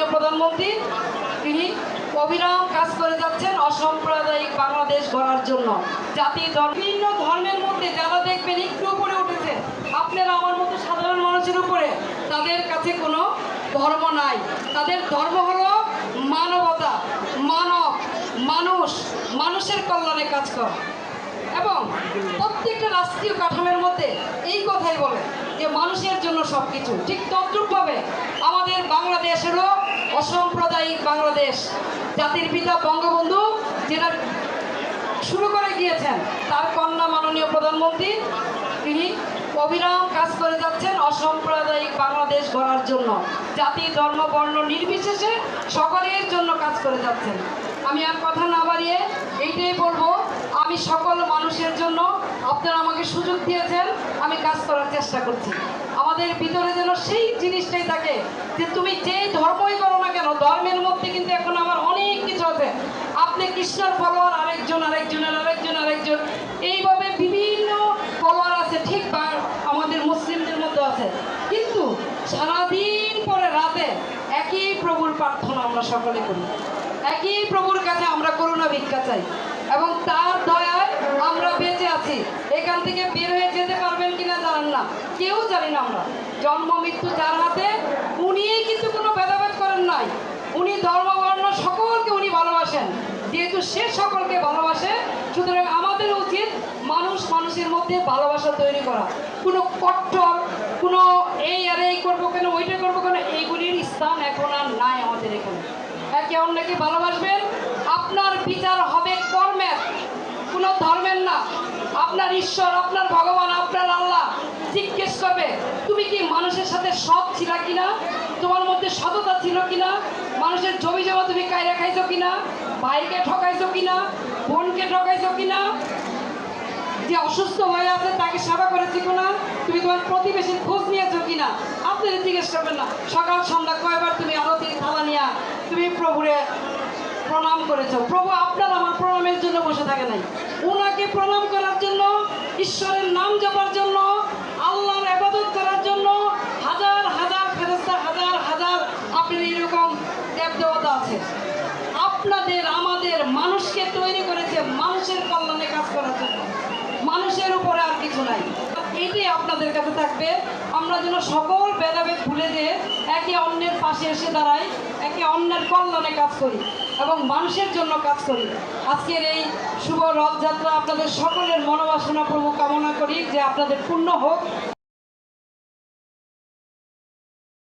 মাননীয় প্রধানমন্ত্রী, তিনি অবিরাম কাজ করে যাচ্ছেন অসাম্প্রদায়িক বাংলাদেশ গড়ার জন্য। জাতি বিভিন্ন ধর্মের মধ্যে যারা দেখবেন একটু উপরে উঠেছে, আপনারা আমার মতো সাধারণ মানুষের উপরে তাদের কাছে কোনো ধর্ম নাই। তাদের ধর্ম হলো মানবতা, মানব, মানুষ, মানুষের কল্যাণে কাজ করা। এবং প্রত্যেকটা রাষ্ট্রীয় কাঠামোর মধ্যে এই কথাই বলে যে মানুষের জন্য সব কিছু ঠিক তদ্রূপভাবে আমাদের বাংলাদেশেরও অসাম্প্রদায়িক বাংলাদেশ। জাতির পিতা বঙ্গবন্ধু, যেটা শুরু করে গিয়েছেন, তার কন্যা মাননীয় প্রধানমন্ত্রী, তিনি অবিরাম কাজ করে যাচ্ছেন অসাম্প্রদায়িক বাংলাদেশ গড়ার জন্য। জাতি, ধর্ম, বর্ণ নির্বিশেষে সকলের জন্য কাজ করে যাচ্ছেন। আমি আর কথা না বাড়িয়ে এইটাই বলব, আমি সকল আপনারা আমাকে সুযোগ দিয়েছেন, আমি কাজ করার চেষ্টা করছি। আমাদের ভিতরে যেন সেই জিনিসটাই থাকে যে তুমি যে ধর্মই করো না কেন, ধর্মের মধ্যে কিন্তু এখন আমার অনেক কিছু আছে। আপনি কৃষ্ণের ফলোয়ার আরেকজন, আরেকজনের, আরেকজন আরেকজন, এইভাবে বিভিন্ন ফলোয়ার আছে, ঠিক বা আমাদের মুসলিমদের মধ্যে আছে। কিন্তু সারাদিন পরে রাতে একই প্রভুর প্রার্থনা আমরা সকলে করি। একই প্রভুর কাছে আমরা করুণা ভিক্ষা চাই। এবং তার দয়ায় আমরা বেঁচে আছি। এখান থেকে বের হয়ে যেতে পারবেন কিনা জানেন না। কেউ জানি না আমরা। জন্ম, মৃত্যু যার হাতে, উনিই কিন্তু কোনো ভেদাভেদ করেন নাই। উনি ধর্মবর্ণ সকলকে উনি ভালোবাসেন। যেহেতু সে সকলকে ভালোবাসে, সুতরাং আমাদের উচিত মানুষ মানুষের মধ্যে ভালোবাসা তৈরি করা। কোনো কট্টর, কোনো এই আর এই করব কেন, ওইটা করব কেন, এইগুলির স্থান এখন আর নাই আমাদের এখানে। একে অন্যকে ভালোবাসবেন। আপনার বিচার হবে কর্মের। কোনো ধর্মের না আপনার ঈশ্বর, আপনার ভগবান, আপনার আল্লাহ জিজ্ঞেস করবে, তুমি কি মানুষের সাথে সৎ ছিল কিনা? তোমার মধ্যে সততা ছিল কিনা? মানুষের জমি জমা তুমি কায়রা খাইছো কিনা? ভাইকে ঠকাইছো কিনা? বোনকে ঠকাইছো কিনা? যে অসুস্থ হয়ে আছে, তাকে সেবা করেছি কিনা তুমি তোমার প্রতিবেশীর খোঁজ নিয়েছো কিনা? আপনারা জিজ্ঞেস করবেন না। সকাল সন্ধ্যা কয়বার তুমি আরতির থালা নিয়া তুমি প্রভুরে প্রণাম করেছ। প্রভু, আপনার আমার থাকে নাই। ওনাকে প্রণাম করার জন্য, ঈশ্বরের নাম জপার জন্য, আল্লাহর আবাদত করার জন্য হাজার হাজার ফেরস্তা হাজার হাজার আপনার এরকম দেব দেবতা আছে। আপনাদের, আমাদের মানুষকে তৈরি করেছে মানুষের কল্যাণে কাজ করার জন্য। মানুষের উপরে আর কিছু নাই। এটাই আপনাদের কাছে থাকবে। আমরা যেন সকল ভেদাভেদ ভুলে দিয়ে একে অন্যের পাশে এসে দাঁড়াই, একে অন্যের কল্যাণে কাজ করি। এবং মানুষের জন্য কাজ করি। আজকের এই শুভ রথযাত্রা আপনাদের সকলের মনোবাসনা, প্রভু কামনা করি যে আপনাদের পূর্ণ হোক।